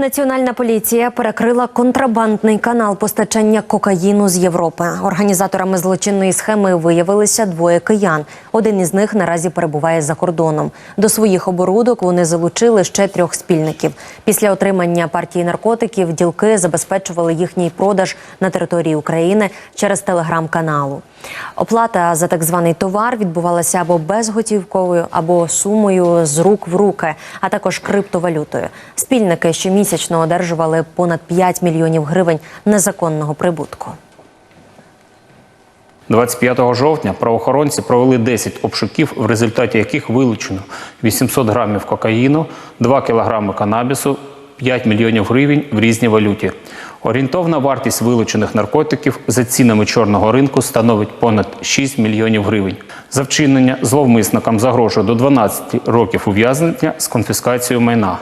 Національна поліція перекрила контрабандний канал постачання кокаїну з Європи. Організаторами злочинної схеми виявилися двоє киян. Один із них наразі перебуває за кордоном. До своїх оборудок вони залучили ще трьох спільників. Після отримання партії наркотиків ділки забезпечували їхній продаж на території України через телеграм-каналу. Оплата за так званий товар відбувалася або безготівковою, або сумою з рук в руки, а також криптовалютою. Спільники щомісячно одержували понад 5 мільйонів гривень незаконного прибутку. 25 жовтня правоохоронці провели 10 обшуків, в результаті яких вилучено 800 грамів кокаїну, 2 кілограми канабісу, 5 мільйонів гривень в різній валюті. Орієнтовна вартість вилучених наркотиків за цінами чорного ринку становить понад 6 мільйонів гривень. За вчинення зловмисникам загрожує до 12 років ув'язнення з конфіскацією майна.